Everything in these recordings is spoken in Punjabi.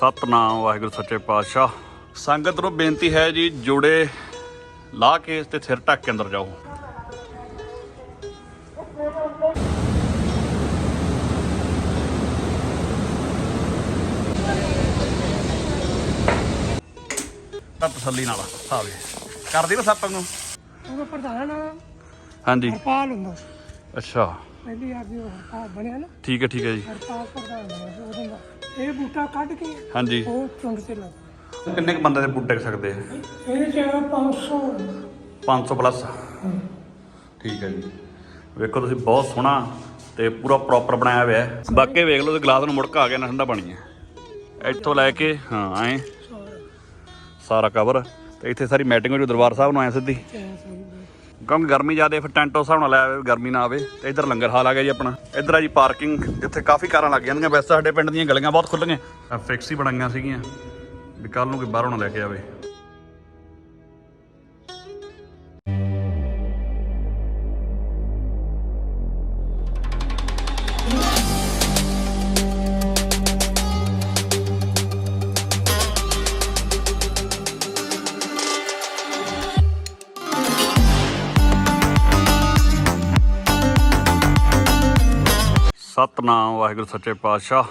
ਸਤਨਾਮ ਵਾਹਿਗੁਰੂ ਸੱਚੇ ਪਾਤਸ਼ਾਹ। ਸੰਗਤ ਨੂੰ ਬੇਨਤੀ ਹੈ ਜੀ ਜੋੜੇ ਲਾ ਕੇ ਤੇ ਸਿਰ ਢੱਕ ਕੇ ਅੰਦਰ ਜਾਓ। ਤਾਂ ਤਸੱਲੀ ਨਾਲ ਸਾਵੇ ਕਰਦੀ ਨਾ ਸੱਪ ਨੂੰ। ਉਹ ਪ੍ਰਧਾਨ ਹਾਂਜੀ। ਹਰਪਾਲ ਹੁੰਦਾ ਸੀ। ਅੱਛਾ। ਪਹਿਲੀ ਵਾਰ ਜੋ ਹਰਪਾਲ ਬਣਿਆ ਨਾ। ਠੀਕ ਹੈ ਠੀਕ ਹੈ ਜੀ। ਹਰਪਾਲ ਪ੍ਰਧਾਨ ਬਣਿਆ ਸੀ ਇਹ ਬੂਟਾ ਕੱਢ ਕੇ ਹਾਂਜੀ। ਉਹ ਚੁੰਡ ਤੇ ਲੱਗ ਕਿੰਨੇ ਕੁ ਬੰਦੇ ਦੇ ਬੂਟੇ ਟਿਕ ਸਕਦੇ ਆ? ਇਹਦੇ ਚ 500 500 ਪਲੱਸ। ਠੀਕ ਹੈ ਜੀ। ਵੇਖੋ ਤੁਸੀਂ ਬਹੁਤ ਸੋਹਣਾ ਤੇ ਪੂਰਾ ਪ੍ਰੋਪਰ ਬਣਾਇਆ ਹੋਇਆ ਹੈ। ਬਾਕੀ ਵੇਖ ਲਓ ਤੇ ਗਲਾਸ ਨੂੰ ਮੁੜਕ ਆ ਗਿਆ ਨਾ ਠੰਡਾ ਪਾਣੀ ਹੈ ਇੱਥੋਂ ਲੈ ਕੇ ਹਾਂ ਐ। ਸਾਰਾ। ਕਵਰ ਤੇ ਇੱਥੇ ਸਾਰੀ ਮੈਟਿੰਗ ਹੋ ਜੂ ਦਰਬਾਰ ਸਾਹਿਬ ਨੂੰ ਆਏ ਸਿੱਧੀ। ਕਿਉਂਕਿ ਗਰਮੀ ਜ਼ਿਆਦੇ ਫਿਰ ਟੈਂਟ ਉਸ ਹਿਸਾਬ ਨਾਲ ਲਾਇਆ ਹੋਇਆ, ਗਰਮੀ ਨਾ ਆਵੇ। ਤੇ ਇੱਧਰ ਲੰਗਰ ਹਾਲ ਆ ਗਿਆ ਜੀ ਆਪਣਾ। ਇੱਧਰ ਆ ਜੀ ਪਾਰਕਿੰਗ, ਜਿੱਥੇ ਕਾਫੀ ਕਾਰਾਂ ਲੱਗ ਜਾਂਦੀਆਂ। ਵੈਸੇ ਸਾਡੇ ਪਿੰਡ ਦੀਆਂ ਗਲੀਆਂ ਬਹੁਤ ਖੁੱਲੀਆਂ ਫਿਕਸ ਹੀ ਬਣਾਈਆਂ ਸੀਗੀਆਂ, ਵੀ ਕੱਲ ਨੂੰ ਕੋਈ ਬਾਹਰੋਂ ਨਾ ਲੈ ਕੇ ਆਵੇ। ਸਤਨਾਮ, ਵਾਹਿਗੁਰੂ ਸੱਚੇ ਪਾਤਸ਼ਾਹ।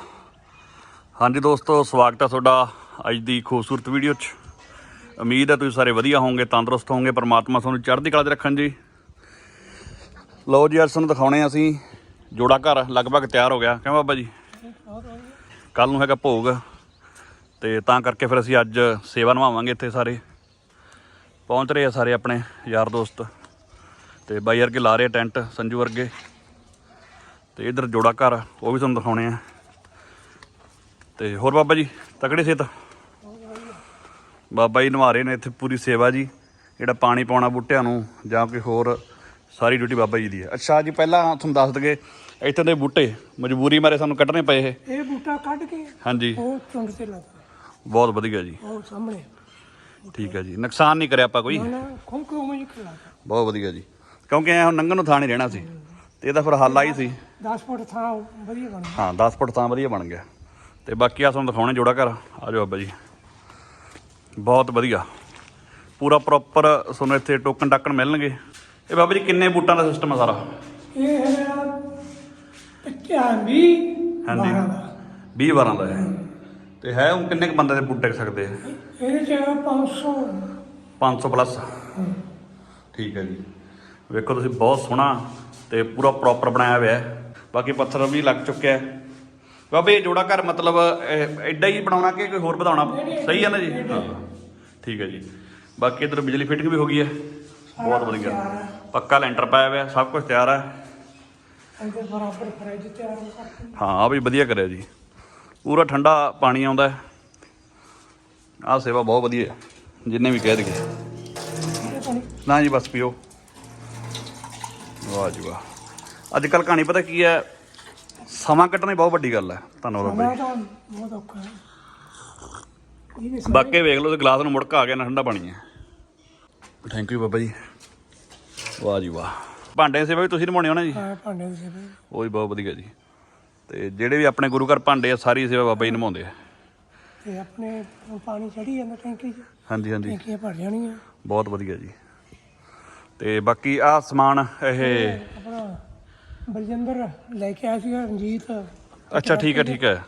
ਹਾਂਜੀ ਦੋਸਤੋ, ਸਵਾਗਤ ਹੈ ਤੁਹਾਡਾ ਅੱਜ ਦੀ ਖੂਬਸੂਰਤ ਵੀਡੀਓ 'ਚ। ਉਮੀਦ ਹੈ ਤੁਸੀਂ ਸਾਰੇ ਵਧੀਆ ਹੋਵੋਗੇ, ਤੰਦਰੁਸਤ ਹੋਵੋਗੇ, ਪਰਮਾਤਮਾ ਤੁਹਾਨੂੰ ਚੜ੍ਹਦੀ ਕਲਾ 'ਚ ਰੱਖਣ ਜੀ। ਲਓ ਜੀ, ਅੱਜ ਤੁਹਾਨੂੰ ਦਿਖਾਉਣੇ ਅਸੀਂ ਜੋੜਾ ਘਰ, ਲਗਭਗ ਤਿਆਰ ਹੋ ਗਿਆ। ਕਿਉਂ ਬਾਬਾ ਜੀ? ਕੱਲ ਨੂੰ ਹੈਗਾ ਭੋਗ। ਤੇ ਤਾਂ ਕਰਕੇ ਫਿਰ ਅਸੀਂ ਅੱਜ ਸੇਵਾ ਨਿਭਾਵਾਂਗੇ ਇੱਥੇ ਸਾਰੇ। ਪਹੁੰਚ ਰਹੇ ਆ ਸਾਰੇ ਆਪਣੇ ਯਾਰ ਦੋਸਤ। ਤੇ ਬਾਈ ਵਰਗੇ ਲਾ ਰਹੇ ਆ ਟੈਂਟ, ਸੰਜੂ ਵਰਗੇ। ਤੇ ਇਧਰ ਜੋੜਾ ਘਰ ਉਹ ਵੀ ਤੁਹਾਨੂੰ ਦਿਖਾਉਣੇ ਆ। ਤੇ ਹੋਰ ਬਾਬਾ ਜੀ ਤਕੜੇ ਸਿਹਤ। ਬਾਬਾ ਜੀ ਨਿਭਾ ਰਹੇ ਨੇ ਇੱਥੇ ਪੂਰੀ ਸੇਵਾ ਜੀ ਜਿਹੜਾ ਪਾਣੀ ਪਾਉਣਾ ਬੂਟਿਆਂ ਨੂੰ ਜਾਂ ਕੋਈ ਹੋਰ ਸਾਰੀ ਡਿਊਟੀ ਬਾਬਾ ਜੀ ਦੀ ਹੈ। ਅੱਛਾ ਜੀ ਪਹਿਲਾਂ ਤੁਹਾਨੂੰ ਦੱਸ ਦਗੇ ਇੱਥੇ ਦੇ ਬੂਟੇ ਮਜਬੂਰੀ ਮਾਰੇ ਸਾਨੂੰ ਕੱਢਣੇ ਪਏ ਇਹ। ਇਹ ਬੂਟਾ ਕੱਢ ਕੇ ਹਾਂਜੀ। ਉਹ ਚੁੰਡ ਤੇ ਲੱਗ ਬਹੁਤ ਵਧੀਆ ਜੀ। ਉਹ ਸਾਹਮਣੇ। ਠੀਕ ਹੈ ਜੀ ਨੁਕਸਾਨ ਨਹੀਂ ਕਰਿਆ ਆਪਾਂ ਕੋਈ। ਬਹੁਤ ਵਧੀਆ ਜੀ। ਕਿਉਂਕਿ ਐ ਹੁਣ ਨੰਗਨ ਨੂੰ ਥਾਂ ਨਹੀਂ ਰਹਿਣਾ ਸੀ। ਤੇ ਇਹਦਾ ਫਿਰ ਹੱਲ ਆਈ ਸੀ। 10 ਫੁੱਟ ਥਾਂ ਵਧੀਆ ਬਣ ਹਾਂ 10 ਫੁੱਟ ਤਾਂ ਵਧੀਆ ਬਣ ਗਿਆ। ਤੇ ਬਾਕੀ ਆ ਤੁਹਾਨੂੰ ਦਿਖਾਉਣੇ ਜੋੜਾ ਘਰ। ਆ ਜਾਓ ਬਾਬਾ ਜੀ। ਬਹੁਤ ਵਧੀਆ। ਪੂਰਾ ਪ੍ਰੋਪਰ ਤੁਹਾਨੂੰ ਇੱਥੇ ਟੋਕਨ ਟਾਕਨ ਮਿਲਣਗੇ। ਇਹ ਬਾਬਾ ਜੀ ਕਿੰਨੇ ਬੂਟਾਂ ਦਾ ਸਿਸਟਮ ਆ ਸਾਰਾ? ਇਹ ਹੈਗਾ 25 20 ਹਾਂਜੀ 20 12 ਦਾ ਹੈ। ਤੇ ਹੈ ਉਹ ਕਿੰਨੇ ਕੁ ਬੰਦੇ ਦੇ ਬੂਟੇ ਸਕਦੇ ਆ? ਇਹਦੇ ਚ 500 500 ਪਲੱਸ ਠੀਕ ਹੈ ਜੀ। ਵੇਖੋ ਤੁਸੀਂ ਬਹੁਤ ਸੋਹਣਾ ਤੇ ਪੂਰਾ ਪ੍ਰੋਪਰ ਬਣਾਇਆ ਹੋਇਆ ਹੈ। ਬਾਕੀ ਪੱਥਰ ਵੀ ਲੱਗ ਚੁੱਕਿਆ ਹੈ। ਬਾਬੇ ਇਹ ਜੋੜਾ ਘਰ ਮਤਲਬ ਐਡਾ ਹੀ ਬਣਾਉਣਾ ਕਿ ਕੋਈ ਹੋਰ ਵਧਾਉਣਾ? ਸਹੀ ਹੈ ਨਾ ਜੀ? ਹਾਂ ਠੀਕ ਹੈ ਜੀ। ਬਾਕੀ ਇਧਰ ਬਿਜਲੀ ਫਿਟਿੰਗ ਵੀ ਹੋ ਗਈ ਹੈ। ਬਹੁਤ ਵਧੀਆ। ਪੱਕਾ ਲੈਂਟਰ ਪਾਇਆ ਹੋਇਆ ਸਭ ਕੁਝ ਤਿਆਰ ਹੈ। ਅੰਦਰ ਬਰਾਬਰ ਫਰਿੱਜ ਤਿਆਰ ਕਰਕੇ ਹਾਂ ਆ ਵੀ ਵਧੀਆ ਕਰਿਆ ਜੀ। ਪੂਰਾ ਠੰਡਾ ਪਾਣੀ ਆਉਂਦਾ ਹੈ। ਆਹ ਸੇਵਾ ਬਹੁਤ ਵਧੀਆ ਹੈ ਜਿੰਨੇ ਵੀ ਕਹਿ ਪਾਣੀ। ਨਾ ਜੀ ਬਸ ਪੀਓ। ਵਾਹ ਜੀ ਵਾਹ। ਅੱਜ ਕੱਲ ਕਹਾਣੀ ਪਤਾ ਕੀ ਹੈ? ਸਮਾਂ ਕੱਢਣਾ ਹੀ ਬਹੁਤ ਵੱਡੀ ਗੱਲ ਹੈ ਧੰਨਵਾਦ ਬਾਬਾ ਮੈਂ ਤਾਂ ਬਹੁਤ ਔਖਾ ਹੈ। ਇਹ ਵੀ ਜੀ ਬਾਕੀ ਵੇਖ ਲਓ ਤੇ ਗਲਾਸ ਨੂੰ ਮੁੜਕ ਆ ਗਿਆ ਨਾ ਠੰਡਾ ਪਾਣੀ ਹੈ। Thank you Baba ji. ਵਾਹ ਜੀ ਵਾਹ। ਭਾਂਡੇ ਦੀ ਸੇਵਾ ਵੀ ਤੁਸੀਂ ਨਿਭਾਉਣੇ ਹੋ ਨਾ ਜੀ? ਹਾਂ ਭਾਂਡੇ ਦੀ ਸੇਵਾ ਉਹ ਵੀ ਬਹੁਤ ਵਧੀਆ ਜੀ। ਤੇ ਜਿਹੜੇ ਵੀ ਆਪਣੇ ਗੁਰੂ ਘਰ ਭਾਂਡੇ ਆ ਸਾਰੀ ਸੇਵਾ ਬਾਬਾ ਜੀ ਨਿਭਾਉਂਦੇ ਆ। ਤੇ ਆਪਣੇ ਪਾਣੀ ਚੜੀ ਜਾਂਦਾ ਟੈਂਕੀ 'ਚ। ਹਾਂਜੀ ਹਾਂਜੀ। ਟੈਂਕੀਆਂ ਭਰ ਜਾਣੀਆਂ। ਬਹੁਤ ਵਧੀਆ ਜੀ। ਤੇ ਬਾਕੀ ਆ ਸਮਾਨ ਇਹ ਆਪਣਾ ਬਲਜਿੰਦਰ ਲੈ ਕੇ ਆਇਆ ਸੀਗਾ ਰਣਜੀਤ। ਅੱਛਾ ਠੀਕ ਹੈ ਠੀਕ ਹੈ।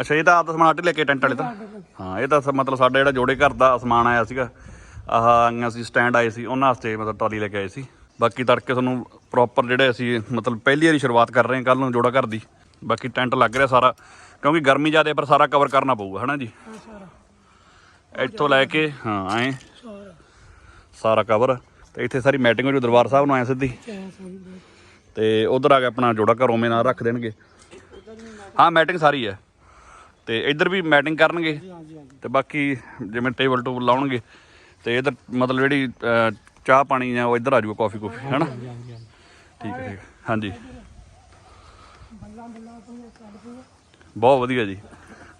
ਅੱਛਾ ਇਹ ਤਾਂ ਆਪ ਦਾ ਸਮਾਨ ਆਟੇ ਲੈ ਕੇ ਟੈਂਟ ਵਾਲੇ ਤਾਂ? ਹਾਂ ਇਹ ਤਾਂ ਸ- ਮਤਲਬ ਸਾਡਾ ਜਿਹੜਾ ਜੋੜੇ ਘਰ ਦਾ ਸਮਾਨ ਆਇਆ ਸੀਗਾ ਆਹ ਆਈਆਂ ਸੀ ਸਟੈਂਡ ਆਏ ਸੀ ਉਹਨਾਂ ਵਾਸਤੇ ਮਤਲਬ ਟਰਾਲੀ ਲੈ ਕੇ ਆਏ ਸੀ। ਬਾਕੀ ਤੜਕੇ ਤੁਹਾਨੂੰ ਪ੍ਰੋਪਰ ਜਿਹੜੇ ਅਸੀਂ ਮਤਲਬ ਪਹਿਲੀ ਵਾਰੀ ਸ਼ੁਰੂਆਤ ਕਰ ਰਹੇ ਹਾਂ ਕੱਲ ਨੂੰ ਜੋੜਾ ਘਰ ਦੀ। ਬਾਕੀ ਟੈਂਟ ਲੱਗ ਰਿਹਾ ਸਾਰਾ ਕਿਉਂਕਿ ਗਰਮੀ ਜ਼ਿਆਦਾ ਪਰ ਸਾਰਾ ਕਵਰ ਕਰਨਾ ਪਊਗਾ ਹਨਾ ਜੀ? ਹਾਂ ਸਾਰਾ। ਇੱਥੋਂ ਲੈ ਕੇ ਹਾਂ ਐ। ਸਾਰਾ। ਸਾਰਾ ਕਵਰ ਤੇ ਇੱਥੇ ਸਾਰੀ ਮੈਟਿੰਗ ਹੋ ਜੂ, ਦਰਬਾਰ ਸਾਹਿਬ ਨੂੰ ਆਇਆ ਸਿੱਧੀ। ਚੈਨ ਸਾਰੀ ਤੇ ਉਧਰ ਆ ਗਿਆ ਆਪਣਾ ਜੋੜਾ ਘਰੋਂ ਉਵੇਂ ਨਾਲ ਰੱਖ ਦੇਣਗੇ। ਹਾਂ ਮੈਟਿੰਗ ਸਾਰੀ ਹੈ। ਤੇ ਇੱਧਰ ਵੀ ਮੈਟਿੰਗ ਕਰਨਗੇ ਤੇ ਬਾਕੀ ਜਿਵੇਂ ਟੇਬਲ ਟੂਬਲ ਲਾਉਣਗੇ, ਤੇ ਇੱਧਰ ਮਤਲਬ ਜਿਹੜੀ ਚਾਹ ਪਾਣੀ ਆ ਉਹ ਇੱਧਰ ਆ ਜਾਊਗਾ ਕਾਫੀ ਕੁਫੀ ਹੈਨਾ ਠੀਕ ਹੈ ਠੀਕ ਹੈ। ਹਾਂਜੀ। ਬਹੁਤ ਵਧੀਆ ਜੀ।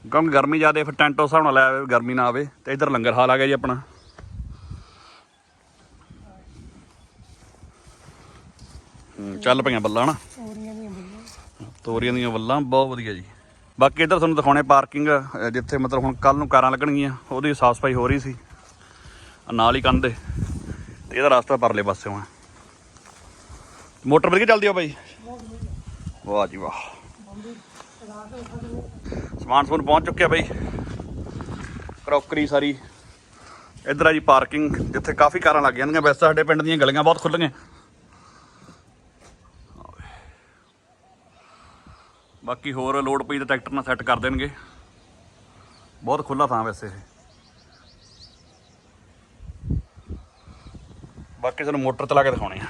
ਕਿਉਂਕਿ ਗਰਮੀ ਜ਼ਿਆਦਾ, ਫਿਰ ਟੈਂਟ ਉਸ ਹਿਸਾਬ ਨਾਲ ਲਾਇਆ ਹੋਇਆ ਗਰਮੀ ਨਾ ਆਵੇ, ਤੇ ਇੱਧਰ ਲੰਗਰ ਹਾਲ ਆ ਗਿਆ ਜੀ ਆਪਣਾ। ਹੂੰ, ਚੱਲ ਪਈਆਂ ਬੱਲਾਂ ਨਾ। ਚੋਰੀਆਂ ਦੀਆਂ ਬਈਆਂ ਤੋਰੀਆਂ ਦੀਆਂ ਵੱਲਾਂ ਬਹੁਤ ਵਧੀਆ ਜੀ। ਬਾਕੀ ਇੱਧਰ ਤੁਹਾਨੂੰ ਦਿਖਾਉਣੇ ਪਾਰਕਿੰਗ ਅ, ਜਿੱਥੇ ਮਤਲਬ ਹੁਣ ਕੱਲ ਨੂੰ ਕਾਰਾਂ ਲੱਗਣਗੀਆਂ ਉਹਦੀ ਸਾਫ਼ ਸਫ਼ਾਈ ਹੋ ਰਹੀ ਸੀ। ਆਹ ਨਾਲ ਹੀ ਕੰਧ ਤੇ ਤੇ ਇਹਦਾ ਰਸਤਾ ਪਰਲੇ ਪਾਸਿਓਂ ਹੈ ਮੋਟਰ ਵਧੀਆ ਚੱਲਦੀ ਆ ਬਾਈ? ਵਾਹ ਜੀ ਵਾਹ। ਸਮਾਨ ਸਮੂਨ ਪਹੁੰਚ ਚੁੱਕਿਆ ਬਾਈ। ਕਰੋਕਰੀ ਸਾਰੀ। ਇੱਧਰ ਆ ਜੀ ਪਾਰਕਿੰਗ ਜਿੱਥੇ ਕਾਫੀ ਕਾਰਾਂ ਲੱਗ ਜਾਂਦੀਆਂ। ਵੈਸੇ ਸਾਡੇ ਪਿੰਡ ਦੀਆਂ ਗਲੀਆਂ ਬਹੁਤ ਖੁੱਲੀਆਂ ਬਾਕੀ ਹੋਰ ਲੋਡ ਪਈ ਤਾਂ ਟਰੈਕਟਰ ਨਾਲ ਸੈੱਟ ਕਰ ਦੇਣਗੇ। ਬਹੁਤ ਖੁੱਲਾ ਥਾਂ ਵੈਸੇ ਇਹ। ਬਾਕੀ ਤੁਹਾਨੂੰ ਮੋਟਰ ਚਲਾ ਕੇ ਦਿਖਾਉਣੇ ਆ।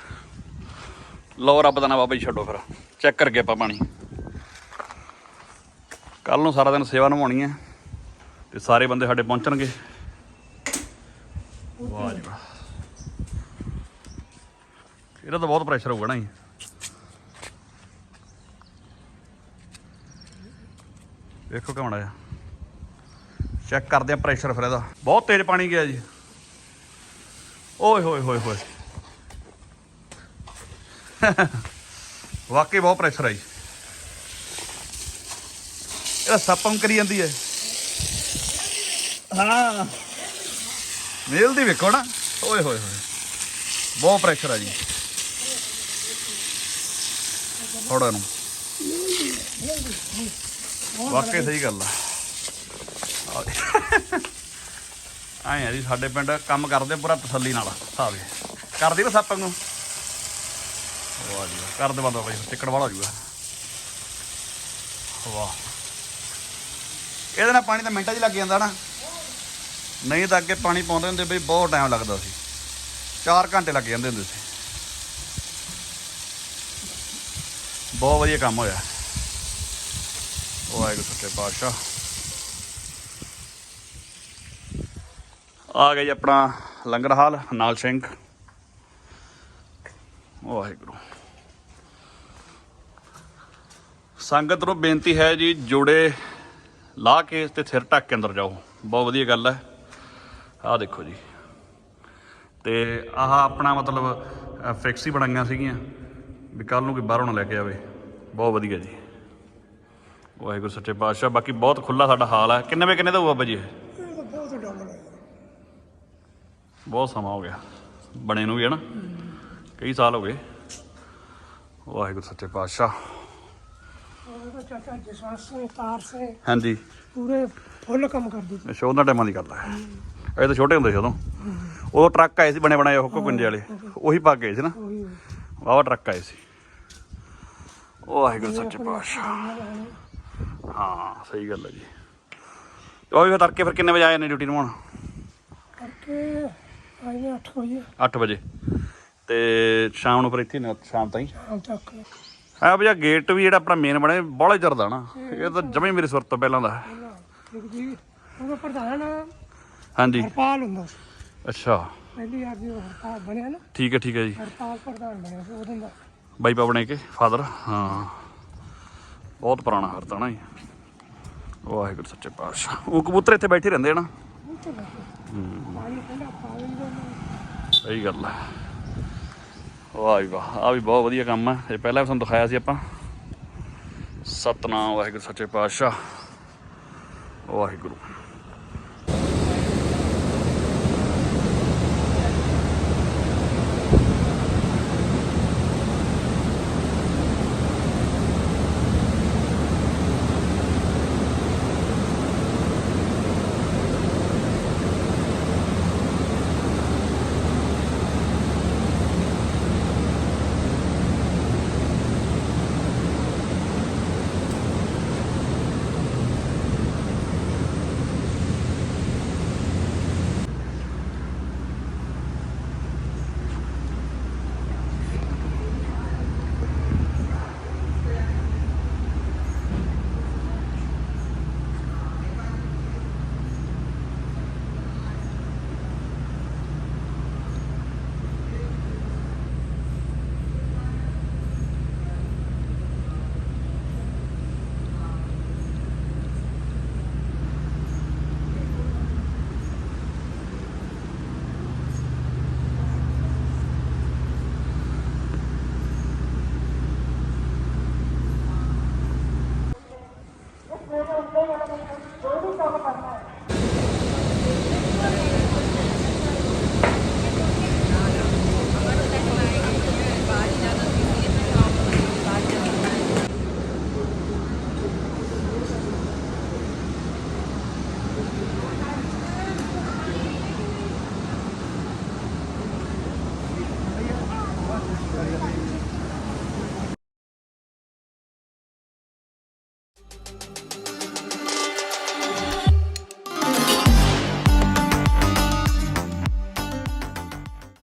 ਲਓ ਰੱਬ ਦਾ ਨਾਮ ਬਾਬਾ ਜੀ ਛੱਡੋ ਫਿਰ। ਚੈੱਕ ਕਰਕੇ ਆਪਾਂ ਪਾਣੀ। ਕੱਲ ਨੂੰ ਸਾਰਾ ਦਿਨ ਸੇਵਾ ਨਿਭਾਉਣੀ ਹੈ ਤੇ ਸਾਰੇ ਬੰਦੇ ਸਾਡੇ ਪਹੁੰਚਣਗੇ। ਵਾਹ ਜੀ ਵਾਹ। ਇਹਦਾ ਤਾਂ ਬਹੁਤ ਪ੍ਰੈਸ਼ਰ ਹੋਊਗਾ ਨਾ ਜੀ। ਵੇਖੋ ਕਿਵੇਂ ਆ ਚੈੱਕ ਕਰਦੇ ਆ ਪ੍ਰੈਸ਼ਰ ਫਿਰ ਇਹਦਾ। ਬਹੁਤ ਤੇਜ਼ ਪਾਣੀ ਗਿਆ ਜੀ। ਓਏ ਹੋਏ ਹੋਏ ਹੋਏ। ਵਾਕਈ ਬਹੁਤ ਪ੍ਰੈਸ਼ਰ ਆ ਜੀ। ਇਹਦਾ ਸੱਪਮ ਕਰੀ ਜਾਂਦੀ ਹੈ। ਹਾਂ। ਮੇਲ ਦੀ ਵੇਖੋ ਨਾ। ਓਏ ਹੋਏ ਹੋਏ। ਬਹੁਤ ਪ੍ਰੈਸ਼ਰ ਆ ਜੀ। ਥੋੜਾ ਨੂੰ। ਵਾਕਈ ਸਹੀ ਗੱਲ ਆ। ਆਏ ਆ ਜੀ ਸਾਡੇ ਪਿੰਡ ਕੰਮ ਕਰਦੇ ਪੂਰਾ ਤਸੱਲੀ ਨਾਲ ਸਾਵੇ ਕਰਦੀ ਨਾ ਸੱਪ ਨੂੰ। ਵਾਹ ਜੀ। ਕਰ ਦੇ ਬੰਦਾ ਬਾਈ ਟਿਕੜ ਵਾਲਾ ਹੋ ਜੂਗਾ। ਵਾਹ। ਇਹਦੇ ਨਾਲ ਪਾਣੀ ਤਾਂ ਮਿੰਟਾਂ 'ਚ ਲੱਗ ਜਾਂਦਾ ਨਾ। ਨਹੀਂ ਤਾਂ ਅੱਗੇ ਪਾਣੀ ਪਾਉਂਦੇ ਹੁੰਦੇ ਬਈ ਬਹੁਤ ਟਾਈਮ ਲੱਗਦਾ ਸੀ। 4 ਘੰਟੇ ਲੱਗ ਜਾਂਦੇ ਹੁੰਦੇ ਸੀ। ਬਹੁਤ ਵਧੀਆ ਕੰਮ ਹੋਇਆ। ਵਾਹਿਗੁਰੂ ਸੱਚੇ ਪਾਤਸ਼ਾਹ ਆ ਗਿਆ ਜੀ ਆਪਣਾ ਲੰਗਰ ਹਾਲ ਨਾਲ ਸਿੰਘ ਵਾਹਿਗੁਰੂ ਸੰਗਤ ਨੂੰ ਬੇਨਤੀ ਹੈ ਜੀ ਜੋੜੇ ਲਾ ਕੇ ਤੇ ਸਿਰ ਢੱਕ ਕੇ ਅੰਦਰ ਜਾਓ ਬਹੁਤ ਵਧੀਆ ਗੱਲ ਹੈ ਆਹ ਦੇਖੋ ਜੀ ਤੇ ਆਹ ਆਪਣਾ ਮਤਲਬ ਫਿਕਸ ਹੀ ਬਣਾਈਆਂ ਸੀਗੀਆਂ ਵੀ ਕੱਲ ਨੂੰ ਕੋਈ ਬਾਹਰੋਂ ਨਾ ਲੈ ਕੇ ਆਵੇ ਬਹੁਤ ਵਧੀਆ ਜੀ ਵਾਹਿਗੁਰੂ ਸੱਚੇ ਪਾਤਸ਼ਾਹ ਬਾਕੀ ਬਹੁਤ ਖੁੱਲਾ ਸਾਡਾ ਹਾਲ ਹੈ। ਕਿੰਨੇ ਵੇ ਕਿੰਨੇ ਦਾ ਹੋਊ ਬਾਬਾ ਜੀ ਬਹੁਤ ਸਮਾਂ ਹੋ ਗਿਆ। ਬਣੇ ਨੂੰ ਵੀ ਹੈ ਨਾ। ਕਈ ਸਾਲ ਹੋ ਗਏ। ਵਾਹਿਗੁਰੂ ਸੱਚੇ ਪਾਤਸ਼ਾਹ। ਹਾਂਜੀ। ਪੂਰੇ ਫੁੱਲ ਕੰਮ ਕਰਦੀ ਸੀ ਅੱਛਾ ਉਹਨਾਂ ਟਾਈਮਾਂ ਦੀ ਗੱਲ ਹੈ। ਇਹ ਤਾਂ ਛੋਟੇ ਹੁੰਦੇ ਸੀ ਉਦੋਂ। ਉਦੋਂ ਟਰੱਕ ਆਏ ਸੀ ਬਣੇ ਬਣਾਏ ਉਹ ਕੁੰਜੇ ਵਾਲੇ। ਉਹੀ ਪਾ ਗਏ ਸੀ ਨਾ। ਵਾਹ ਵਾਵਾ ਟਰੱਕ ਆਏ ਸੀ। ਵਾਹਿਗੁਰੂ ਸੱਚੇ ਪਾਤਸ਼ਾਹ। ਹਾਂ ਸਹੀ ਗੱਲ ਹੈ ਜੀ। ਉਹ ਵੀ ਤੜਕੇ ਫਿਰ ਕਿੰਨੇ ਵਜੇ ਆਏ ਨੇ ਡਿਊਟੀ ਨਿਭਾਉਣ ਕਰਕੇ ਵਜੇ। ਤੇ ਸ਼ਾਮ ਨੂੰ ਫਿਰ ਇੱਥੇ ਨੇ ਸ਼ਾਮ ਤਾਈਂ? ਸ਼ਾਮ ਤੱਕ। ਆ ਗੇਟ ਵੀ ਜਿਹੜਾ ਆਪਣਾ ਮੇਨ ਬਣਿਆ ਬੜਾ ਜ਼ਰ ਦਾ ਨਾ। ਇਹ ਤਾਂ ਜਮੇ ਮੇਰੇ ਸੁਰ ਤੋਂ ਪਹਿਲਾਂ ਦਾ। ਹਾਂਜੀ। ਅੱਛਾ। ਠੀਕ ਹੈ ਠੀਕ ਹੈ ਜੀ। ਹਰਪਾਲ ਪ੍ਰਧਾਨ ਬਣਿਆ ਸੀ ਉਦੋਂ ਦਾ ਬਾਈ ਬਣੇ ਕੇ ਫਾਦਰ ਹਾਂ। ਬਹੁਤ ਪੁਰਾਣਾ ਹਰ ਤਾਂ ਨਾ ਜੀ ਵਾਹਿਗੁਰੂ ਸੱਚੇ ਪਾਤਸ਼ਾਹ। ਉਹ ਕਬੂਤਰ ਇੱਥੇ ਬੈਠੇ ਰਹਿੰਦੇ ਆ ਨਾ। ਸਹੀ ਗੱਲ ਹੈ ਵਾਹ ਜੀ ਵਾਹ। ਆ ਵੀ ਬਹੁਤ ਵਧੀਆ ਕੰਮ ਆ। ਇਹ ਪਹਿਲਾਂ ਵੀ ਤੁਹਾਨੂੰ ਦਿਖਾਇਆ ਸੀ ਆਪਾਂ। ਸਤਨਾਮ ਵਾਹਿਗੁਰੂ ਸੱਚੇ ਪਾਤਸ਼ਾਹ। ਵਾਹਿਗੁਰੂ।